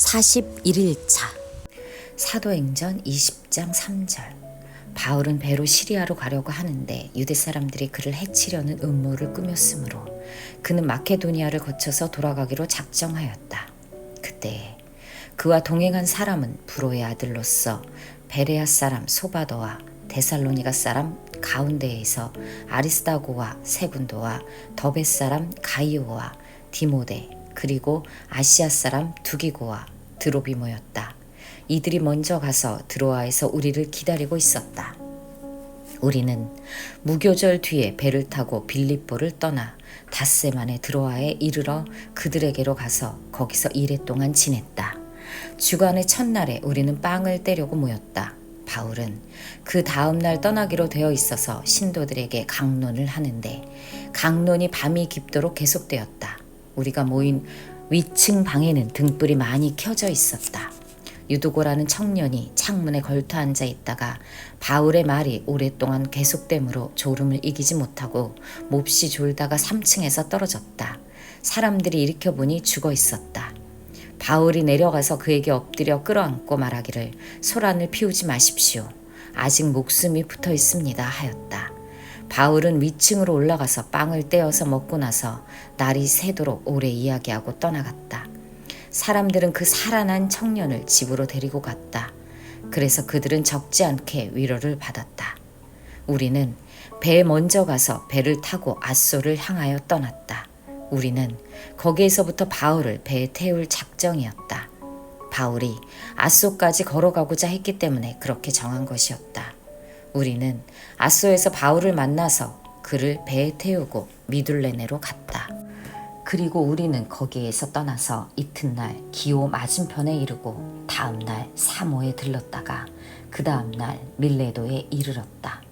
41일차 사도행전 20장 3절 바울은 배로 시리아로 가려고 하는데 유대 사람들이 그를 해치려는 음모를 꾸몄으므로 그는 마케도니아를 거쳐서 돌아가기로 작정하였다. 그때 그와 동행한 사람은 부로의 아들로서 베레아 사람 소바더와 데살로니가 사람 가운데에서 아리스다고와 세군도와 더베 사람 가이오와 디모데 그리고 아시아 사람 두기고와 드로비모였다. 이들이 먼저 가서 드로아에서 우리를 기다리고 있었다. 우리는 무교절 뒤에 배를 타고 빌립보를 떠나 닷새 만에 드로아에 이르러 그들에게로 가서 거기서 이래 동안 지냈다. 주간의 첫날에 우리는 빵을 떼려고 모였다. 바울은 그 다음 날 떠나기로 되어 있어서 신도들에게 강론을 하는데 강론이 밤이 깊도록 계속되었다. 우리가 모인 위층 방에는 등불이 많이 켜져 있었다. 유두고라는 청년이 창문에 걸터 앉아 있다가 바울의 말이 오랫동안 계속되므로 졸음을 이기지 못하고 몹시 졸다가 3층에서 떨어졌다. 사람들이 일으켜 보니 죽어 있었다. 바울이 내려가서 그에게 엎드려 끌어안고 말하기를 소란을 피우지 마십시오. 아직 목숨이 붙어 있습니다 하였다. 바울은 위층으로 올라가서 빵을 떼어서 먹고 나서 날이 새도록 오래 이야기하고 떠나갔다. 사람들은 그 살아난 청년을 집으로 데리고 갔다. 그래서 그들은 적지 않게 위로를 받았다. 우리는 배에 먼저 가서 배를 타고 아소를 향하여 떠났다. 우리는 거기에서부터 바울을 배에 태울 작정이었다. 바울이 아소까지 걸어가고자 했기 때문에 그렇게 정한 것이었다. 우리는 아소에서 바울을 만나서 그를 배에 태우고 미둘레네로 갔다. 그리고 우리는 거기에서 떠나서 이튿날 기오 맞은편에 이르고 다음날 사모에 들렀다가 그 다음날 밀레도에 이르렀다.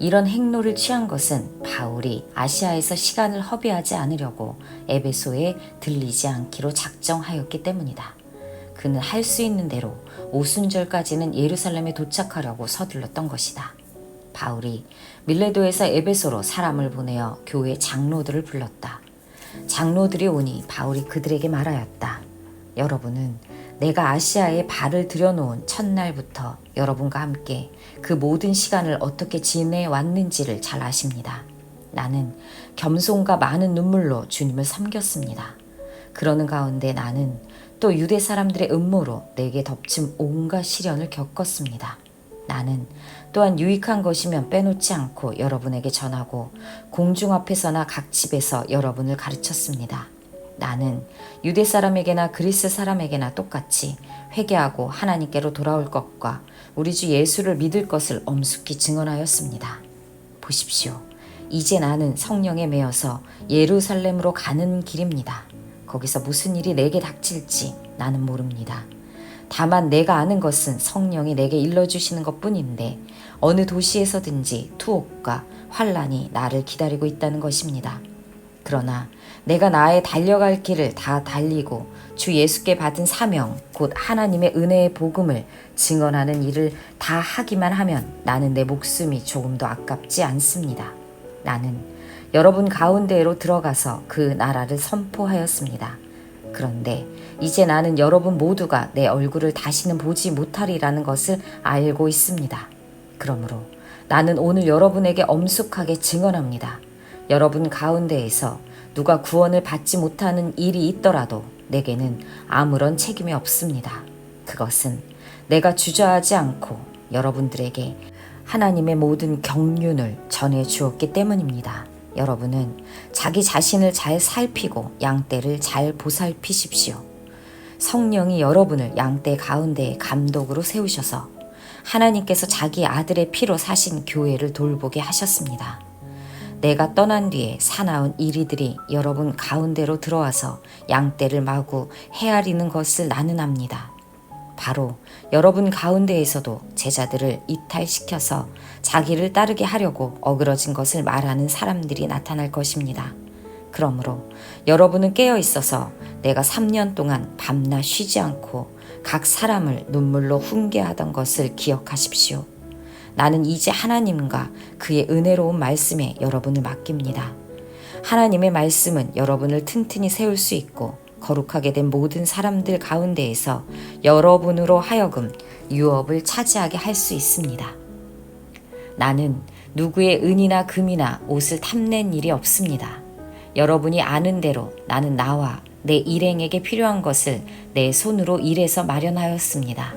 이런 행로를 취한 것은 바울이 아시아에서 시간을 허비하지 않으려고 에베소에 들리지 않기로 작정하였기 때문이다. 그는 할 수 있는 대로 오순절까지는 예루살렘에 도착하려고 서둘렀던 것이다. 바울이 밀레도에서 에베소로 사람을 보내어 교회 장로들을 불렀다. 장로들이 오니 바울이 그들에게 말하였다. 여러분은 내가 아시아에 발을 들여놓은 첫날부터 여러분과 함께 그 모든 시간을 어떻게 지내왔는지를 잘 아십니다. 나는 겸손과 많은 눈물로 주님을 섬겼습니다. 그러는 가운데 나는 또 유대 사람들의 음모로 내게 덮친 온갖 시련을 겪었습니다. 나는 또한 유익한 것이면 빼놓지 않고 여러분에게 전하고 공중 앞에서나 각 집에서 여러분을 가르쳤습니다. 나는 유대 사람에게나 그리스 사람에게나 똑같이 회개하고 하나님께로 돌아올 것과 우리 주 예수를 믿을 것을 엄숙히 증언하였습니다. 보십시오. 이제 나는 성령에 매여서 예루살렘으로 가는 길입니다. 거기서 무슨 일이 내게 닥칠지 나는 모릅니다. 다만 내가 아는 것은 성령이 내게 일러주시는 것 뿐인데 어느 도시에서든지 투옥과 환란이 나를 기다리고 있다는 것입니다. 그러나 내가 나의 달려갈 길을 다 달리고 주 예수께 받은 사명, 곧 하나님의 은혜의 복음을 증언하는 일을 다 하기만 하면 나는 내 목숨이 조금도 아깝지 않습니다. 나는 여러분 가운데로 들어가서 그 나라를 선포하였습니다. 그런데 이제 나는 여러분 모두가 내 얼굴을 다시는 보지 못하리라는 것을 알고 있습니다. 그러므로 나는 오늘 여러분에게 엄숙하게 증언합니다. 여러분 가운데에서 누가 구원을 받지 못하는 일이 있더라도 내게는 아무런 책임이 없습니다. 그것은 내가 주저하지 않고 여러분들에게 하나님의 모든 경륜을 전해 주었기 때문입니다. 여러분은 자기 자신을 잘 살피고 양떼를 잘 보살피십시오. 성령이 여러분을 양떼 가운데 감독으로 세우셔서 하나님께서 자기 아들의 피로 사신 교회를 돌보게 하셨습니다. 내가 떠난 뒤에 사나운 이리들이 여러분 가운데로 들어와서 양떼를 마구 헤아리는 것을 나는 압니다. 바로 여러분 가운데에서도 제자들을 이탈시켜서 자기를 따르게 하려고 어그러진 것을 말하는 사람들이 나타날 것입니다. 그러므로 여러분은 깨어 있어서 내가 3년 동안 밤낮 쉬지 않고 각 사람을 눈물로 훈계하던 것을 기억하십시오. 나는 이제 하나님과 그의 은혜로운 말씀에 여러분을 맡깁니다. 하나님의 말씀은 여러분을 튼튼히 세울 수 있고 거룩하게 된 모든 사람들 가운데에서 여러분으로 하여금 유업을 차지하게 할 수 있습니다. 나는 누구의 은이나 금이나 옷을 탐낸 일이 없습니다. 여러분이 아는 대로 나는 나와 내 일행에게 필요한 것을 내 손으로 일해서 마련하였습니다.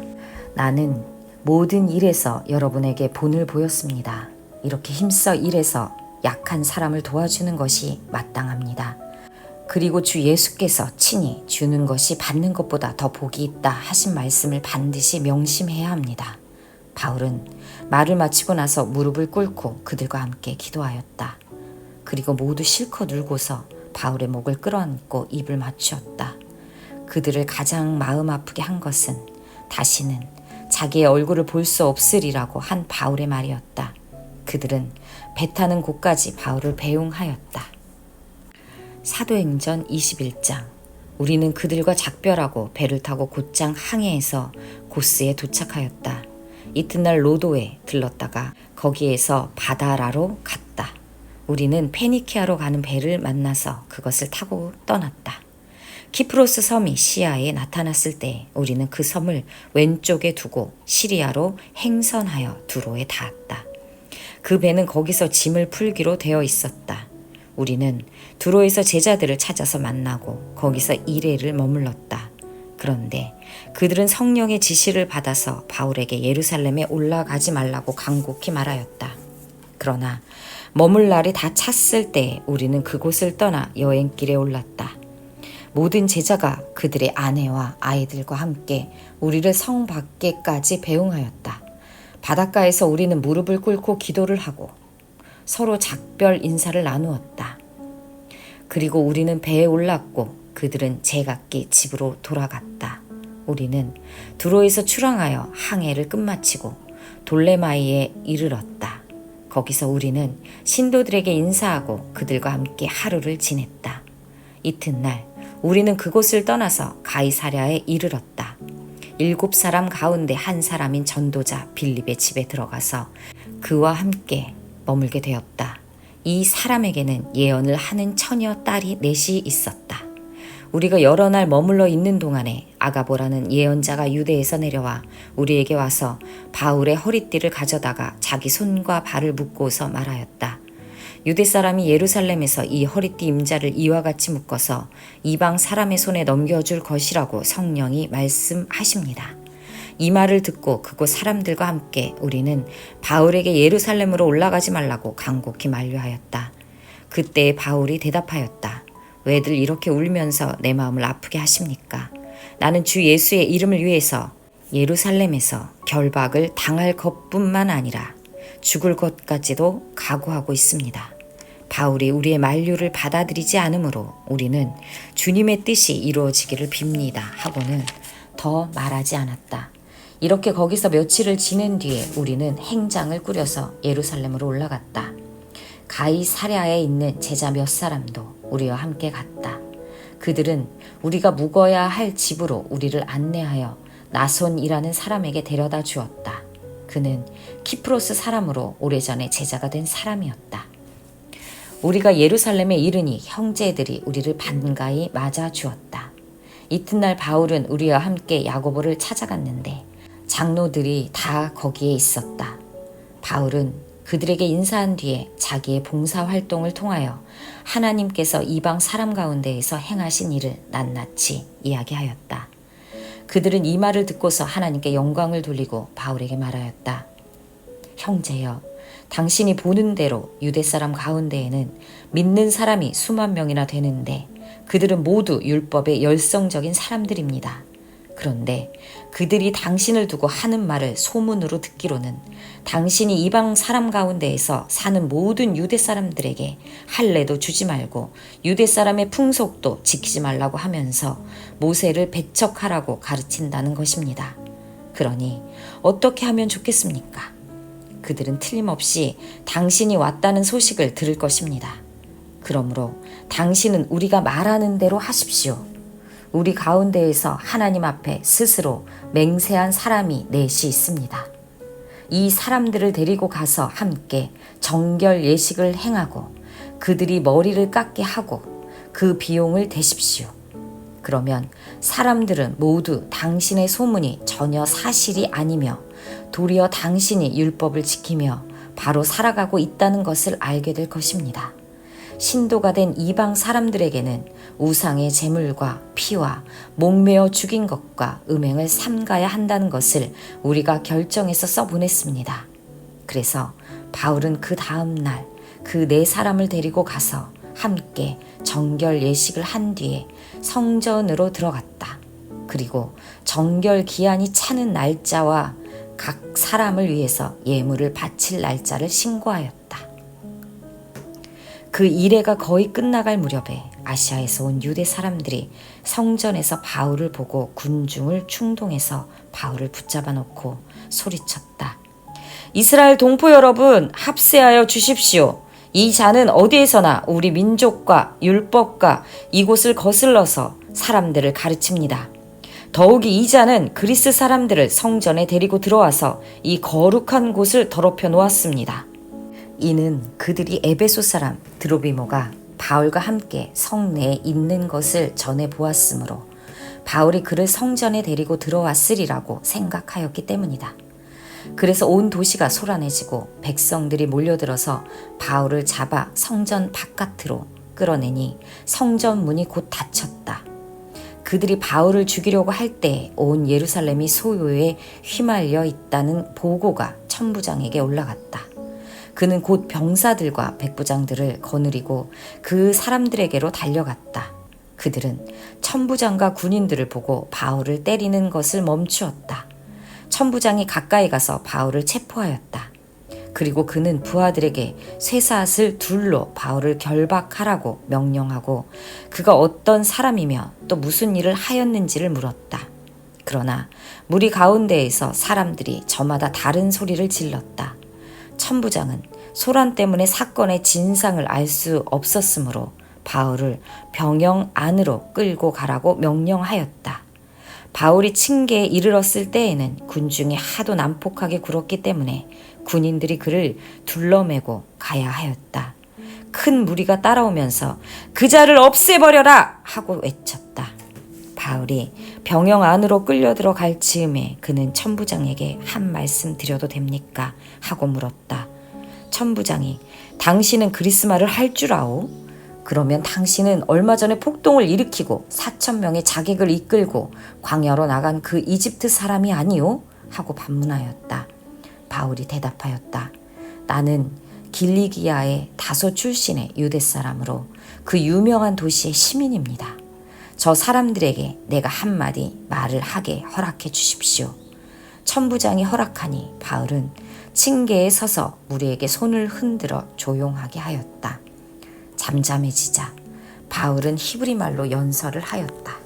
나는 모든 일에서 여러분에게 본을 보였습니다. 이렇게 힘써 일해서 약한 사람을 도와주는 것이 마땅합니다. 그리고 주 예수께서 친히 주는 것이 받는 것보다 더 복이 있다 하신 말씀을 반드시 명심해야 합니다. 바울은 말을 마치고 나서 무릎을 꿇고 그들과 함께 기도하였다. 그리고 모두 실컷 울고서 바울의 목을 끌어안고 입을 맞추었다. 그들을 가장 마음 아프게 한 것은 다시는 자기의 얼굴을 볼 수 없으리라고 한 바울의 말이었다. 그들은 배 타는 곳까지 바울을 배웅하였다. 사도행전 21장 우리는 그들과 작별하고 배를 타고 곧장 항해해서 고스에 도착하였다. 이튿날 로도에 들렀다가 거기에서 바다라로 갔다. 우리는 페니키아로 가는 배를 만나서 그것을 타고 떠났다. 키프로스 섬이 시야에 나타났을 때 우리는 그 섬을 왼쪽에 두고 시리아로 행선하여 두로에 닿았다. 그 배는 거기서 짐을 풀기로 되어 있었다. 우리는 두로에서 제자들을 찾아서 만나고 거기서 이래를 머물렀다. 그런데 그들은 성령의 지시를 받아서 바울에게 예루살렘에 올라가지 말라고 간곡히 말하였다. 그러나 머물 날이 다 찼을 때 우리는 그곳을 떠나 여행길에 올랐다. 모든 제자가 그들의 아내와 아이들과 함께 우리를 성 밖에까지 배웅하였다. 바닷가에서 우리는 무릎을 꿇고 기도를 하고 서로 작별 인사를 나누었다. 그리고 우리는 배에 올랐고 그들은 제각기 집으로 돌아갔다. 우리는 두로에서 출항하여 항해를 끝마치고 돌레마이에 이르렀다. 거기서 우리는 신도들에게 인사하고 그들과 함께 하루를 지냈다. 이튿날 우리는 그곳을 떠나서 가이사랴에 이르렀다. 일곱 사람 가운데 한 사람인 전도자 빌립의 집에 들어가서 그와 함께 머물게 되었다. 이 사람에게는 예언을 하는 처녀 딸이 넷이 있었다. 우리가 여러 날 머물러 있는 동안에 아가보라는 예언자가 유대에서 내려와 우리에게 와서 바울의 허리띠를 가져다가 자기 손과 발을 묶고서 말하였다. 유대 사람이 예루살렘에서 이 허리띠 임자를 이와 같이 묶어서 이방 사람의 손에 넘겨줄 것이라고 성령이 말씀하십니다. 이 말을 듣고 그곳 사람들과 함께 우리는 바울에게 예루살렘으로 올라가지 말라고 간곡히 만류하였다. 그때 바울이 대답하였다. 왜들 이렇게 울면서 내 마음을 아프게 하십니까? 나는 주 예수의 이름을 위해서 예루살렘에서 결박을 당할 것뿐만 아니라 죽을 것까지도 각오하고 있습니다. 바울이 우리의 만류를 받아들이지 않으므로 우리는 주님의 뜻이 이루어지기를 빕니다 하고는 더 말하지 않았다. 이렇게 거기서 며칠을 지낸 뒤에 우리는 행장을 꾸려서 예루살렘으로 올라갔다. 가이 사랴에 있는 제자 몇 사람도 우리와 함께 갔다. 그들은 우리가 묵어야 할 집으로 우리를 안내하여 나손이라는 사람에게 데려다 주었다. 그는 키프로스 사람으로 오래전에 제자가 된 사람이었다. 우리가 예루살렘에 이르니 형제들이 우리를 반가이 맞아 주었다. 이튿날 바울은 우리와 함께 야고보를 찾아갔는데 장로들이 다 거기에 있었다. 바울은 그들에게 인사한 뒤에 자기의 봉사 활동을 통하여 하나님께서 이방 사람 가운데에서 행하신 일을 낱낱이 이야기하였다. 그들은 이 말을 듣고서 하나님께 영광을 돌리고 바울에게 말하였다. 형제여, 당신이 보는 대로 유대 사람 가운데에는 믿는 사람이 수만 명이나 되는데 그들은 모두 율법의 열성적인 사람들입니다. 그런데 그들이 당신을 두고 하는 말을 소문으로 듣기로는 당신이 이방 사람 가운데에서 사는 모든 유대 사람들에게 할례도 주지 말고 유대 사람의 풍속도 지키지 말라고 하면서 모세를 배척하라고 가르친다는 것입니다. 그러니 어떻게 하면 좋겠습니까? 그들은 틀림없이 당신이 왔다는 소식을 들을 것입니다. 그러므로 당신은 우리가 말하는 대로 하십시오. 우리 가운데에서 하나님 앞에 스스로 맹세한 사람이 넷이 있습니다. 이 사람들을 데리고 가서 함께 정결 예식을 행하고 그들이 머리를 깎게 하고 그 비용을 대십시오. 그러면 사람들은 모두 당신의 소문이 전혀 사실이 아니며 도리어 당신이 율법을 지키며 바로 살아가고 있다는 것을 알게 될 것입니다. 신도가 된 이방 사람들에게는 우상의 제물과 피와 목매어 죽인 것과 음행을 삼가야 한다는 것을 우리가 결정해서 써보냈습니다. 그래서 바울은 그 다음 날 그 네 사람을 데리고 가서 함께 정결 예식을 한 뒤에 성전으로 들어갔다. 그리고 정결 기한이 차는 날짜와 각 사람을 위해서 예물을 바칠 날짜를 신고하였다. 그 일회가 거의 끝나갈 무렵에 아시아에서 온 유대 사람들이 성전에서 바울을 보고 군중을 충동해서 바울을 붙잡아 놓고 소리쳤다. 이스라엘 동포 여러분, 합세하여 주십시오. 이 자는 어디에서나 우리 민족과 율법과 이곳을 거슬러서 사람들을 가르칩니다. 더욱이 이 자는 그리스 사람들을 성전에 데리고 들어와서 이 거룩한 곳을 더럽혀 놓았습니다. 이는 그들이 에베소 사람 드로비모가 바울과 함께 성내에 있는 것을 전해 보았으므로 바울이 그를 성전에 데리고 들어왔으리라고 생각하였기 때문이다. 그래서 온 도시가 소란해지고 백성들이 몰려들어서 바울을 잡아 성전 바깥으로 끌어내니 성전 문이 곧 닫혔다. 그들이 바울을 죽이려고 할 때 온 예루살렘이 소요에 휘말려 있다는 보고가 천부장에게 올라갔다. 그는 곧 병사들과 백부장들을 거느리고 그 사람들에게로 달려갔다. 그들은 천부장과 군인들을 보고 바울을 때리는 것을 멈추었다. 천부장이 가까이 가서 바울을 체포하였다. 그리고 그는 부하들에게 쇠사슬 둘로 바울을 결박하라고 명령하고 그가 어떤 사람이며 또 무슨 일을 하였는지를 물었다. 그러나 무리 가운데에서 사람들이 저마다 다른 소리를 질렀다. 천부장은 소란 때문에 사건의 진상을 알 수 없었으므로 바울을 병영 안으로 끌고 가라고 명령하였다. 바울이 층계에 이르렀을 때에는 군중이 하도 난폭하게 굴었기 때문에 군인들이 그를 둘러매고 가야 하였다. 큰 무리가 따라오면서 그 자를 없애버려라! 하고 외쳤다. 바울이 병영 안으로 끌려 들어갈 즈음에 그는 천부장에게 한 말씀 드려도 됩니까? 하고 물었다. 천부장이 당신은 그리스말을 할 줄 아오? 그러면 당신은 얼마 전에 폭동을 일으키고 4천 명의 자객을 이끌고 광야로 나간 그 이집트 사람이 아니오? 하고 반문하였다. 바울이 대답하였다. 나는 길리기아의 다소 출신의 유대 사람으로 그 유명한 도시의 시민입니다. 저 사람들에게 내가 한마디 말을 하게 허락해 주십시오. 천부장이 허락하니 바울은 층계에 서서 무리에게 손을 흔들어 조용하게 하였다. 잠잠해지자 바울은 히브리 말로 연설을 하였다.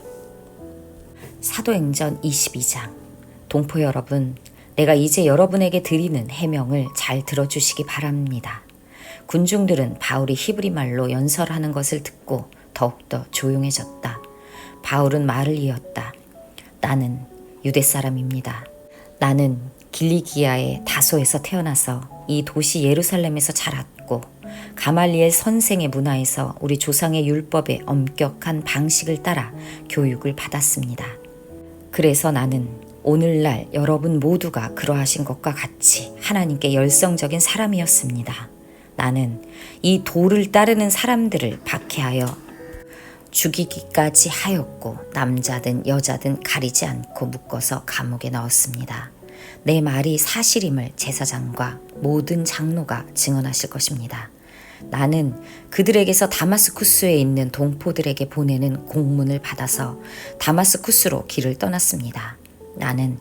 사도행전 22장 동포 여러분, 내가 이제 여러분에게 드리는 해명을 잘 들어주시기 바랍니다. 군중들은 바울이 히브리 말로 연설하는 것을 듣고 더욱더 조용해졌다. 바울은 말을 이었다. 나는 유대 사람입니다. 나는 길리기아의 다소에서 태어나서 이 도시 예루살렘에서 자랐고 가말리엘 선생의 문화에서 우리 조상의 율법의 엄격한 방식을 따라 교육을 받았습니다. 그래서 나는 오늘날 여러분 모두가 그러하신 것과 같이 하나님께 열성적인 사람이었습니다. 나는 이 도를 따르는 사람들을 박해하여 죽이기까지 하였고 남자든 여자든 가리지 않고 묶어서 감옥에 넣었습니다. 내 말이 사실임을 제사장과 모든 장로가 증언하실 것입니다. 나는 그들에게서 다마스쿠스에 있는 동포들에게 보내는 공문을 받아서 다마스쿠스로 길을 떠났습니다. 나는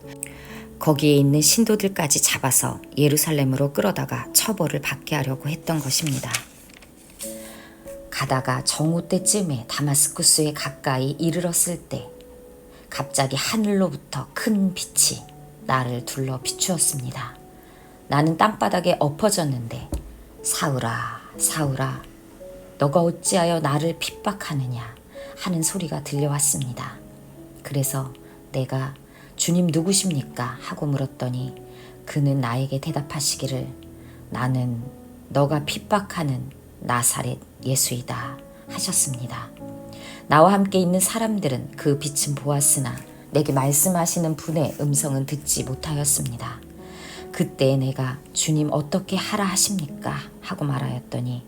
거기에 있는 신도들까지 잡아서 예루살렘으로 끌어다가 처벌을 받게 하려고 했던 것입니다. 가다가 정오 때쯤에 다마스쿠스에 가까이 이르렀을 때 갑자기 하늘로부터 큰 빛이 나를 둘러 비추었습니다. 나는 땅바닥에 엎어졌는데 사울아 사울아 너가 어찌하여 나를 핍박하느냐 하는 소리가 들려왔습니다. 그래서 내가 주님 누구십니까? 하고 물었더니 그는 나에게 대답하시기를 나는 너가 핍박하는 나사렛 예수이다 하셨습니다. 나와 함께 있는 사람들은 그 빛은 보았으나 내게 말씀하시는 분의 음성은 듣지 못하였습니다. 그때 내가 주님 어떻게 하라 하십니까? 하고 말하였더니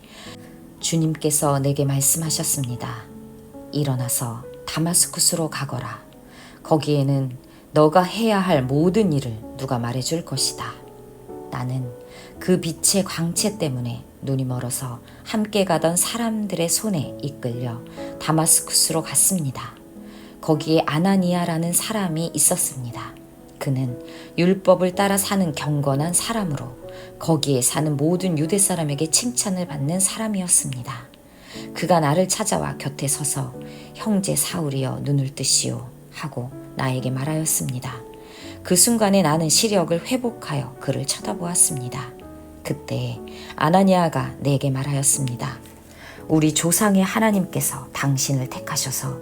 주님께서 내게 말씀하셨습니다. 일어나서 다마스쿠스로 가거라. 거기에는 너가 해야 할 모든 일을 누가 말해줄 것이다. 나는 그 빛의 광채 때문에 눈이 멀어서 함께 가던 사람들의 손에 이끌려 다마스쿠스로 갔습니다. 거기에 아나니아라는 사람이 있었습니다. 그는 율법을 따라 사는 경건한 사람으로 거기에 사는 모든 유대 사람에게 칭찬을 받는 사람이었습니다. 그가 나를 찾아와 곁에 서서 형제 사울이여 눈을 뜨시오 하고 나에게 말하였습니다. 그 순간에 나는 시력을 회복하여 그를 쳐다보았습니다. 그때 아나니아가 내게 말하였습니다. 우리 조상의 하나님께서 당신을 택하셔서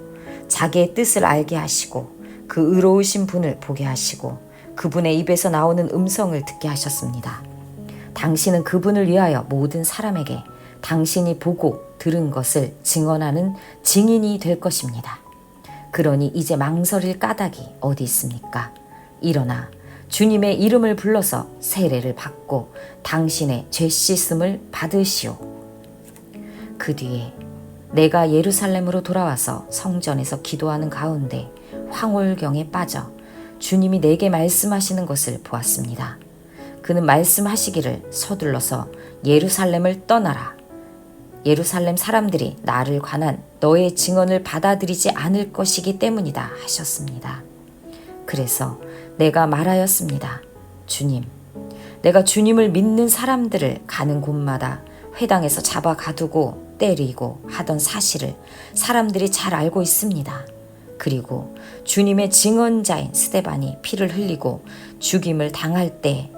자기의 뜻을 알게 하시고 그 의로우신 분을 보게 하시고 그분의 입에서 나오는 음성을 듣게 하셨습니다. 당신은 그분을 위하여 모든 사람에게 당신이 보고 들은 것을 증언하는 증인이 될 것입니다. 그러니 이제 망설일 까닭이 어디 있습니까? 일어나 주님의 이름을 불러서 세례를 받고 당신의 죄 씻음을 받으시오. 그 뒤에 내가 예루살렘으로 돌아와서 성전에서 기도하는 가운데 황홀경에 빠져 주님이 내게 말씀하시는 것을 보았습니다. 그는 말씀하시기를 서둘러서 예루살렘을 떠나라. 예루살렘 사람들이 나를 관한 너의 증언을 받아들이지 않을 것이기 때문이다 하셨습니다. 그래서 내가 말하였습니다. 주님, 내가 주님을 믿는 사람들을 가는 곳마다 회당에서 잡아 가두고 때리고 하던 사실을 사람들이 잘 알고 있습니다. 그리고 주님의 증언자인 스데반이 피를 흘리고 죽임을 당할 때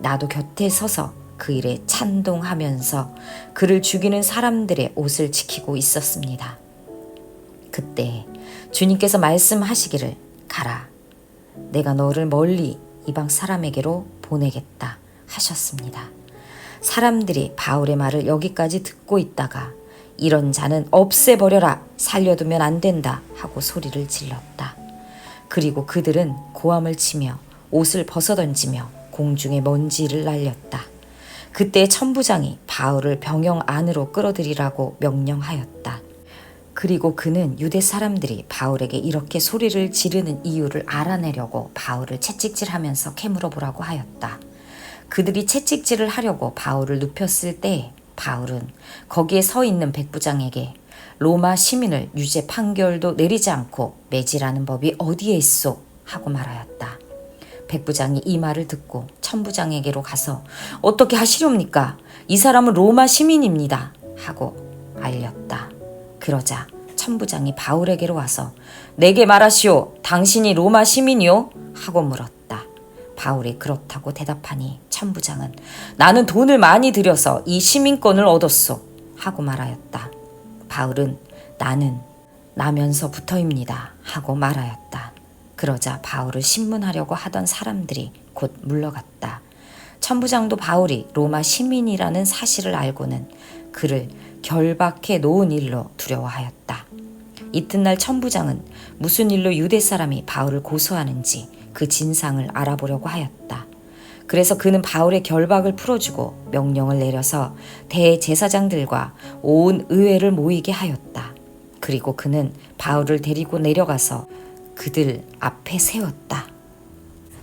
나도 곁에 서서 그 일에 찬동하면서 그를 죽이는 사람들의 옷을 지키고 있었습니다. 그때 주님께서 말씀하시기를 가라. 내가 너를 멀리 이방 사람에게로 보내겠다 하셨습니다. 사람들이 바울의 말을 여기까지 듣고 있다가 이런 자는 없애버려라 살려두면 안 된다 하고 소리를 질렀다. 그리고 그들은 고함을 치며 옷을 벗어던지며 공중에 먼지를 날렸다. 그때 천부장이 바울을 병영 안으로 끌어들이라고 명령하였다. 그리고 그는 유대 사람들이 바울에게 이렇게 소리를 지르는 이유를 알아내려고 바울을 채찍질하면서 캐물어 보라고 하였다. 그들이 채찍질을 하려고 바울을 눕혔을 때 바울은 거기에 서 있는 백부장에게 로마 시민을 유죄 판결도 내리지 않고 매질하는 법이 어디에 있소? 하고 말하였다. 백부장이 이 말을 듣고 천부장에게로 가서 어떻게 하시렵니까? 이 사람은 로마 시민입니다. 하고 알렸다. 그러자 천부장이 바울에게로 와서 내게 말하시오. 당신이 로마 시민이요? 하고 물었다. 바울이 그렇다고 대답하니 천부장은 나는 돈을 많이 들여서 이 시민권을 얻었소. 하고 말하였다. 바울은 나는 나면서부터입니다. 하고 말하였다. 그러자 바울을 신문하려고 하던 사람들이 곧 물러갔다. 천부장도 바울이 로마 시민이라는 사실을 알고는 그를 결박해 놓은 일로 두려워하였다. 이튿날 천부장은 무슨 일로 유대 사람이 바울을 고소하는지 그 진상을 알아보려고 하였다. 그래서 그는 바울의 결박을 풀어주고 명령을 내려서 대제사장들과 온 의회를 모이게 하였다. 그리고 그는 바울을 데리고 내려가서 그들 앞에 세웠다.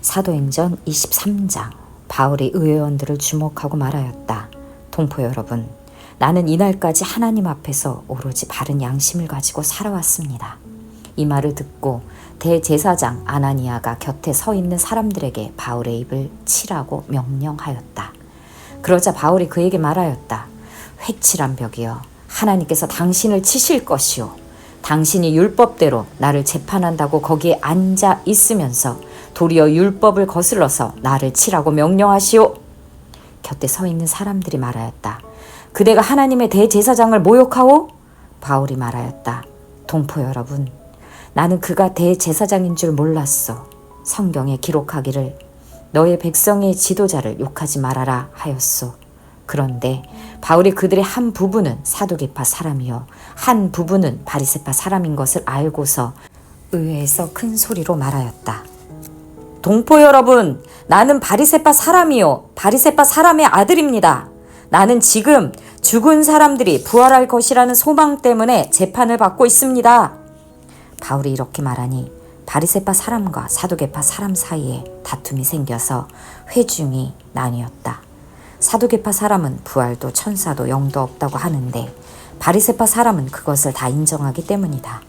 사도행전 23장 바울이 의회원들을 주목하고 말하였다. 동포 여러분, 나는 이날까지 하나님 앞에서 오로지 바른 양심을 가지고 살아왔습니다. 이 말을 듣고 대제사장 아나니아가 곁에 서 있는 사람들에게 바울의 입을 치라고 명령하였다. 그러자 바울이 그에게 말하였다. 회칠한 벽이여 하나님께서 당신을 치실 것이요 당신이 율법대로 나를 재판한다고 거기에 앉아 있으면서 도리어 율법을 거슬러서 나를 치라고 명령하시오. 곁에 서 있는 사람들이 말하였다. 그대가 하나님의 대제사장을 모욕하오? 바울이 말하였다. 동포 여러분, 나는 그가 대제사장인 줄 몰랐어. 성경에 기록하기를 너의 백성의 지도자를 욕하지 말아라 하였소. 그런데 바울이 그들의 한 부분은 사두개파 사람이요 한 부분은 바리새파 사람인 것을 알고서 의회에서 큰 소리로 말하였다. 동포 여러분, 나는 바리새파 사람이요 바리새파 사람의 아들입니다. 나는 지금 죽은 사람들이 부활할 것이라는 소망 때문에 재판을 받고 있습니다. 바울이 이렇게 말하니 바리새파 사람과 사두개파 사람 사이에 다툼이 생겨서 회중이 나뉘었다. 사두개파 사람은 부활도 천사도 영도 없다고 하는데 바리새파 사람은 그것을 다 인정하기 때문이다.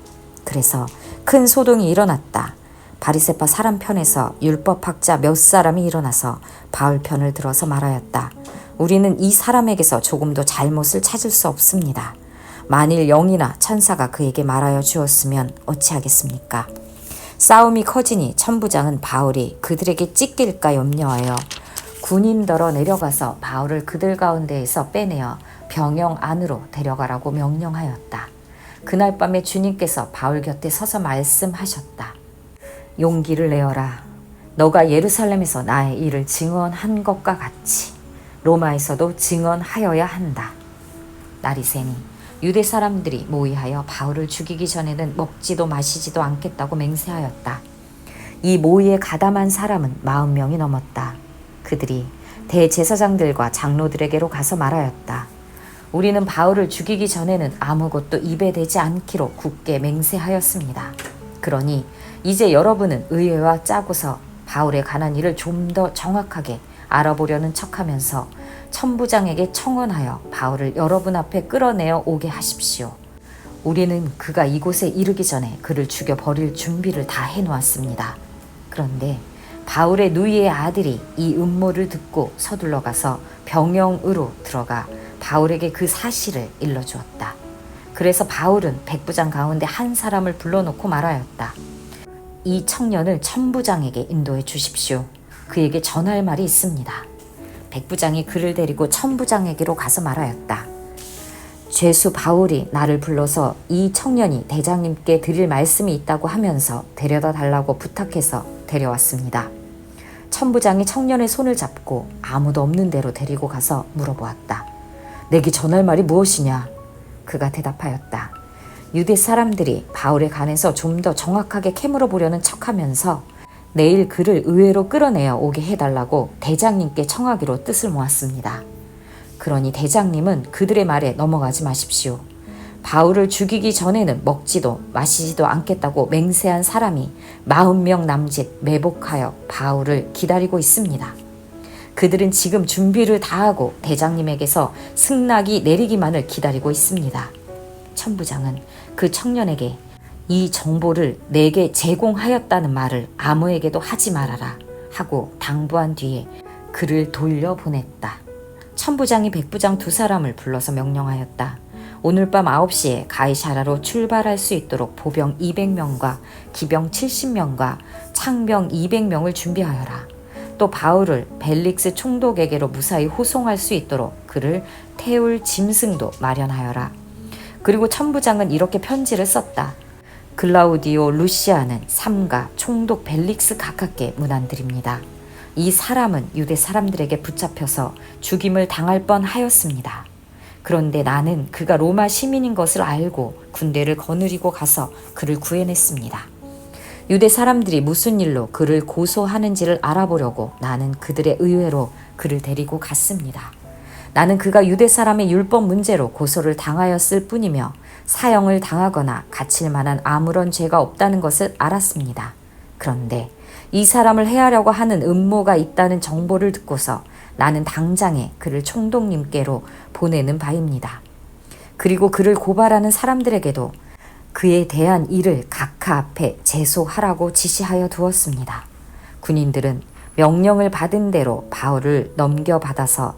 그래서 큰 소동이 일어났다. 바리새파 사람 편에서 율법학자 몇 사람이 일어나서 바울 편을 들어서 말하였다. 우리는 이 사람에게서 조금도 잘못을 찾을 수 없습니다. 만일 영이나 천사가 그에게 말하여 주었으면 어찌하겠습니까? 싸움이 커지니 천부장은 바울이 그들에게 찢길까 염려하여 군인더러 내려가서 바울을 그들 가운데에서 빼내어 병영 안으로 데려가라고 명령하였다. 그날 밤에 주님께서 바울 곁에 서서 말씀하셨다. 용기를 내어라. 너가 예루살렘에서 나의 일을 증언한 것과 같이 로마에서도 증언하여야 한다. 날이 새니 유대 사람들이 모의하여 바울을 죽이기 전에는 먹지도 마시지도 않겠다고 맹세하였다. 이 모의에 가담한 사람은 마흔 명이 넘었다. 그들이 대제사장들과 장로들에게로 가서 말하였다. 우리는 바울을 죽이기 전에는 아무것도 입에 대지 않기로 굳게 맹세하였습니다. 그러니 이제 여러분은 의회와 짜고서 바울에 관한 일을 좀 더 정확하게 알아보려는 척하면서 천부장에게 청원하여 바울을 여러분 앞에 끌어내어 오게 하십시오. 우리는 그가 이곳에 이르기 전에 그를 죽여 버릴 준비를 다 해놓았습니다. 그런데 바울의 누이의 아들이 이 음모를 듣고 서둘러 가서 병영으로 들어가 바울에게 그 사실을 일러주었다. 그래서 바울은 백부장 가운데 한 사람을 불러놓고 말하였다. 이 청년을 천부장에게 인도해 주십시오. 그에게 전할 말이 있습니다. 백부장이 그를 데리고 천부장에게로 가서 말하였다. 죄수 바울이 나를 불러서 이 청년이 대장님께 드릴 말씀이 있다고 하면서 데려다 달라고 부탁해서 데려왔습니다. 천부장이 청년의 손을 잡고 아무도 없는 데로 데리고 가서 물어보았다. 내게 전할 말이 무엇이냐? 그가 대답하였다. 유대 사람들이 바울에 관해서 좀 더 정확하게 캐물어 보려는 척하면서 내일 그를 의회로 끌어내어 오게 해달라고 대장님께 청하기로 뜻을 모았습니다. 그러니 대장님은 그들의 말에 넘어가지 마십시오. 바울을 죽이기 전에는 먹지도 마시지도 않겠다고 맹세한 사람이 40명 남짓 매복하여 바울을 기다리고 있습니다. 그들은 지금 준비를 다하고 대장님에게서 승낙이 내리기만을 기다리고 있습니다. 천부장은 그 청년에게 이 정보를 내게 제공하였다는 말을 아무에게도 하지 말아라 하고 당부한 뒤에 그를 돌려보냈다. 천부장이 백부장 두 사람을 불러서 명령하였다. 오늘 밤 9시에 가이샤라로 출발할 수 있도록 보병 200명과 기병 70명과 창병 200명을 준비하여라. 또 바울을 벨릭스 총독에게로 무사히 호송할 수 있도록 그를 태울 짐승도 마련하여라. 그리고 천부장은 이렇게 편지를 썼다. 글라우디오 루시아는 삼가 총독 벨릭스 각하께 문안드립니다. 이 사람은 유대 사람들에게 붙잡혀서 죽임을 당할 뻔 하였습니다. 그런데 나는 그가 로마 시민인 것을 알고 군대를 거느리고 가서 그를 구해냈습니다. 유대 사람들이 무슨 일로 그를 고소하는지를 알아보려고 나는 그들의 의회로 그를 데리고 갔습니다. 나는 그가 유대 사람의 율법 문제로 고소를 당하였을 뿐이며 사형을 당하거나 갇힐 만한 아무런 죄가 없다는 것을 알았습니다. 그런데 이 사람을 해하려고 하는 음모가 있다는 정보를 듣고서 나는 당장에 그를 총독님께로 보내는 바입니다. 그리고 그를 고발하는 사람들에게도 그에 대한 일을 각하 앞에 제소하라고 지시하여 두었습니다. 군인들은 명령을 받은 대로 바울을 넘겨받아서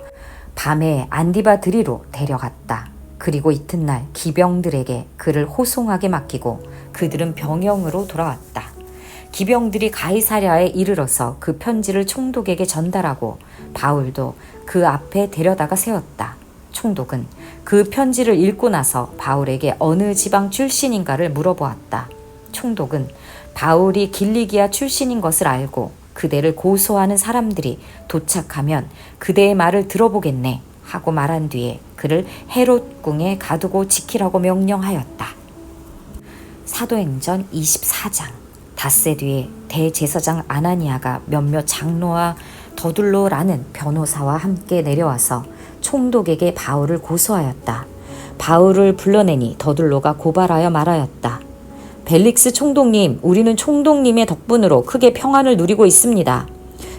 밤에 안디바 드리로 데려갔다. 그리고 이튿날 기병들에게 그를 호송하게 맡기고 그들은 병영으로 돌아왔다. 기병들이 가이사랴에 이르러서 그 편지를 총독에게 전달하고 바울도 그 앞에 데려다가 세웠다. 총독은 그 편지를 읽고 나서 바울에게 어느 지방 출신인가를 물어보았다. 총독은 바울이 길리기아 출신인 것을 알고 그대를 고소하는 사람들이 도착하면 그대의 말을 들어보겠네 하고 말한 뒤에 그를 헤롯궁에 가두고 지키라고 명령하였다. 사도행전 24장 닷새 뒤에 대제사장 아나니아가 몇몇 장로와 더둘로라는 변호사와 함께 내려와서 총독에게 바울을 고소하였다. 바울을 불러내니 더둘로가 고발하여 말하였다. 벨릭스 총독님, 우리는 총독님의 덕분으로 크게 평안을 누리고 있습니다.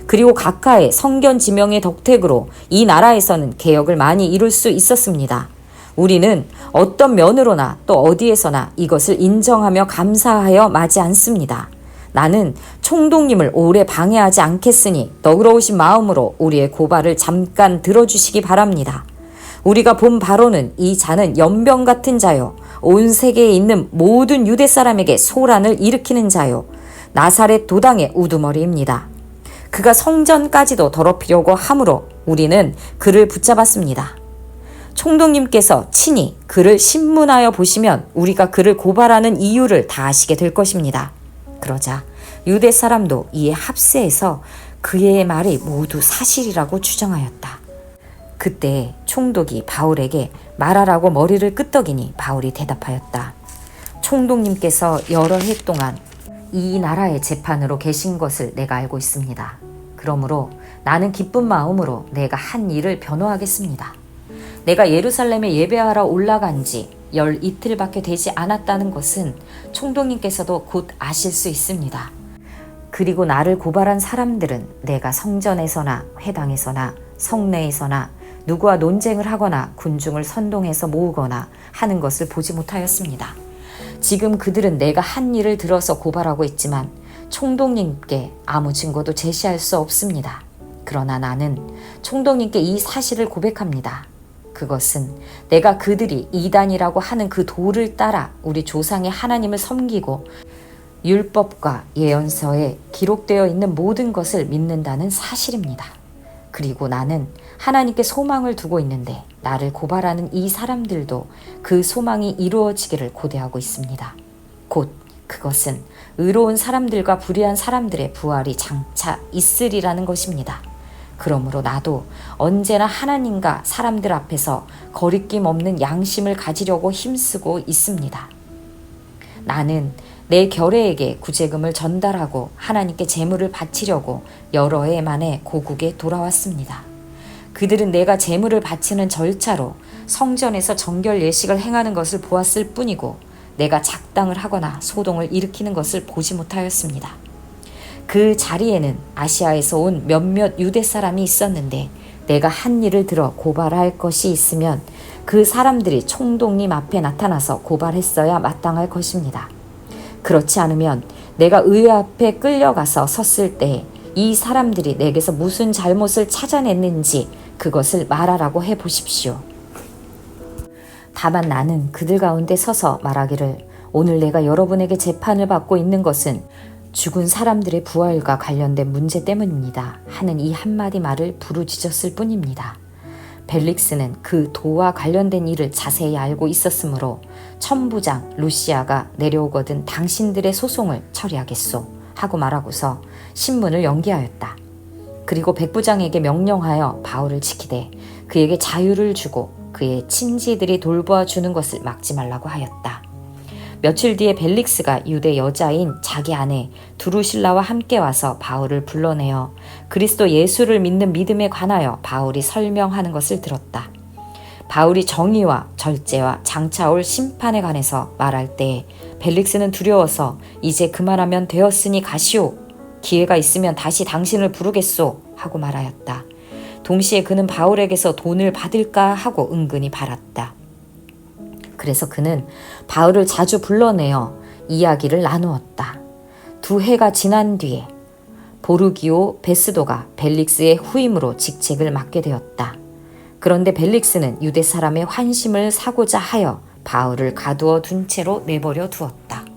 그리고 각하의 성견 지명의 덕택으로 이 나라에서는 개혁을 많이 이룰 수 있었습니다. 우리는 어떤 면으로나 또 어디에서나 이것을 인정하며 감사하여 마지 않습니다. 나는 총독님을 오래 방해하지 않겠으니 너그러우신 마음으로 우리의 고발을 잠깐 들어주시기 바랍니다. 우리가 본 바로는 이 자는 연병 같은 자요. 온 세계에 있는 모든 유대 사람에게 소란을 일으키는 자요. 나사렛 도당의 우두머리입니다. 그가 성전까지도 더럽히려고 함으로 우리는 그를 붙잡았습니다. 총독님께서 친히 그를 신문하여 보시면 우리가 그를 고발하는 이유를 다 아시게 될 것입니다. 그러자 유대 사람도 이에 합세해서 그의 말이 모두 사실이라고 주장하였다. 그때 총독이 바울에게 말하라고 머리를 끄덕이니 바울이 대답하였다. 총독님께서 여러 해 동안 이 나라의 재판으로 계신 것을 내가 알고 있습니다. 그러므로 나는 기쁜 마음으로 내가 한 일을 변호하겠습니다. 내가 예루살렘에 예배하러 올라간 지 열 이틀밖에 되지 않았다는 것은 총독님께서도 곧 아실 수 있습니다. 그리고 나를 고발한 사람들은 내가 성전에서나 회당에서나 성내에서나 누구와 논쟁을 하거나 군중을 선동해서 모으거나 하는 것을 보지 못하였습니다. 지금 그들은 내가 한 일을 들어서 고발하고 있지만 총독님께 아무 증거도 제시할 수 없습니다. 그러나 나는 총독님께 이 사실을 고백합니다. 그것은 내가 그들이 이단이라고 하는 그 도를 따라 우리 조상의 하나님을 섬기고 율법과 예언서에 기록되어 있는 모든 것을 믿는다는 사실입니다. 그리고 나는 하나님께 소망을 두고 있는데 나를 고발하는 이 사람들도 그 소망이 이루어지기를 고대하고 있습니다. 곧 그것은 의로운 사람들과 불의한 사람들의 부활이 장차 있으리라는 것입니다. 그러므로 나도 언제나 하나님과 사람들 앞에서 거리낌 없는 양심을 가지려고 힘쓰고 있습니다. 나는 내 결애에게 구제금을 전달하고 하나님께 제물을 바치려고 여러 해 만에 고국에 돌아왔습니다. 그들은 내가 제물을 바치는 절차로 성전에서 정결 예식을 행하는 것을 보았을 뿐이고 내가 작당을 하거나 소동을 일으키는 것을 보지 못하였습니다. 그 자리에는 아시아에서 온 몇몇 유대 사람이 있었는데 내가 한 일을 들어 고발할 것이 있으면 그 사람들이 총독님 앞에 나타나서 고발했어야 마땅할 것입니다. 그렇지 않으면 내가 의회 앞에 끌려가서 섰을 때 이 사람들이 내게서 무슨 잘못을 찾아냈는지 그것을 말하라고 해 보십시오. 다만 나는 그들 가운데 서서 말하기를 오늘 내가 여러분에게 재판을 받고 있는 것은 죽은 사람들의 부활과 관련된 문제 때문입니다. 하는 이 한마디 말을 부르짖었을 뿐입니다. 벨릭스는 그 도와 관련된 일을 자세히 알고 있었으므로 천부장 루시아가 내려오거든 당신들의 소송을 처리하겠소 하고 말하고서 신문을 연기하였다. 그리고 백부장에게 명령하여 바울을 지키되 그에게 자유를 주고 그의 친지들이 돌보아 주는 것을 막지 말라고 하였다. 며칠 뒤에 벨릭스가 유대 여자인 자기 아내 두루실라와 함께 와서 바울을 불러내어 그리스도 예수를 믿는 믿음에 관하여 바울이 설명하는 것을 들었다. 바울이 정의와 절제와 장차 올 심판에 관해서 말할 때 벨릭스는 두려워서 이제 그만하면 되었으니 가시오. 기회가 있으면 다시 당신을 부르겠소. 하고 말하였다. 동시에 그는 바울에게서 돈을 받을까 하고 은근히 바랐다. 그래서 그는 바울을 자주 불러내어 이야기를 나누었다. 두 해가 지난 뒤에 보르기오 베스도가 벨릭스의 후임으로 직책을 맡게 되었다. 그런데 벨릭스는 유대 사람의 환심을 사고자 하여 바울을 가두어 둔 채로 내버려 두었다.